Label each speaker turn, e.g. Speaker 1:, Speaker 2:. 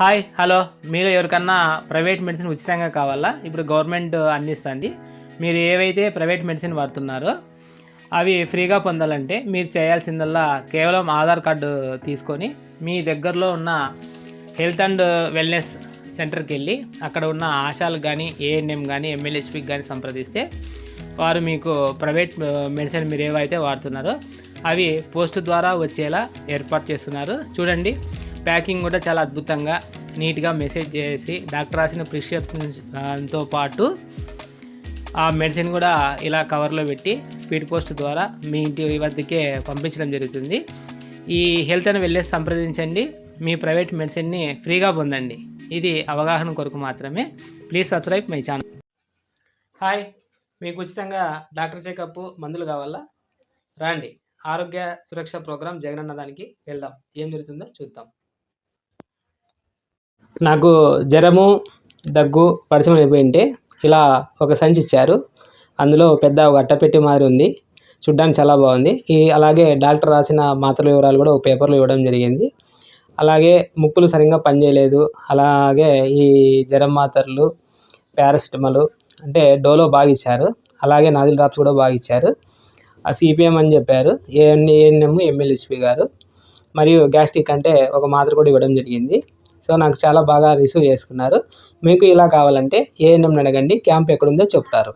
Speaker 1: Hi hello. మీరు ఎవరికన్నా private medicine ఉచితంగా కావాలా? ఇప్పుడు గవర్నమెంట్ అందిస్తుంది. మీరు ఏవైతే ప్రైవేట్ మెడిసిన్ వాడుతున్నారో అవి ఫ్రీగా పొందాలంటే మీరు చేయాల్సిందల్లా కేవలం ఆధార్ కార్డు తీసుకొని మీ దగ్గరలో ఉన్న హెల్త్ అండ్ వెల్నెస్ సెంటర్కి వెళ్ళి అక్కడ ఉన్న ఆశాలు కానీ ఏఎన్ఎం కానీ ఎమ్మెల్యేస్పీకి కానీ సంప్రదిస్తే వారు మీకు ప్రైవేట్ మెడిసిన్ మీరు ఏవైతే వాడుతున్నారో అవి పోస్ట్ ద్వారా వచ్చేలా ఏర్పాటు చేస్తున్నారు. చూడండి. ప్యాకింగ్ కూడా చాలా అద్భుతంగా నీట్గా మెసేజ్ చేసి డాక్టర్ రాసిన ప్రిస్క్రిప్షన్తో పాటు ఆ మెడిసిన్ కూడా ఇలా కవర్లో పెట్టి స్పీడ్ పోస్ట్ ద్వారా మీ ఇంటి వద్దకే పంపించడం జరుగుతుంది. ఈ హెల్త్ అని వెళ్ళేసి సంప్రదించండి. మీ ప్రైవేట్ మెడిసిన్ని ఫ్రీగా పొందండి. ఇది అవగాహన కొరకు మాత్రమే. Please subscribe my channel. Hi. మీకు ఉచితంగా డాక్టర్ చెకప్ మందులు కావాలా? రండి. ఆరోగ్య సురక్ష ప్రోగ్రాం జగనన్న దానికి వెళ్దాం. ఏం జరుగుతుందో చూద్దాం. నాకు జ్వరము దగ్గు పడిసం అయిపోయింటే ఇలా ఒక సంచి ఇచ్చారు. అందులో పెద్ద ఒక అట్టపెట్టి మాదిరి ఉంది. చూడ్డానికి చాలా బాగుంది. ఈ అలాగే డాక్టర్ రాసిన మాత్రల వివరాలు కూడా ఒక పేపర్లో ఇవ్వడం జరిగింది. అలాగే ముక్కులు సరిగ్గా పనిచేయలేదు. అలాగే ఈ జ్వరం మాత్రలు పారాసిటమాల్ అంటే డోలో బాగా ఇచ్చారు. అలాగే నాజిల్ డ్రాప్స్ కూడా బాగా ఇచ్చారు. ఆ సిపిఎం అని చెప్పారు. ఏఎన్ ఏఎన్ఎం ఎమ్మెల్యేస్పి గారు. మరియు గ్యాస్ట్రిక్ అంటే ఒక మాత్ర కూడా ఇవ్వడం జరిగింది. సో నాకు చాలా బాగా రిసీవ్ చేసుకున్నారు. మీకు ఇలా కావాలంటే ఏఎన్ఎంని అడగండి. క్యాంప్ ఎక్కడుందో చెప్తారు.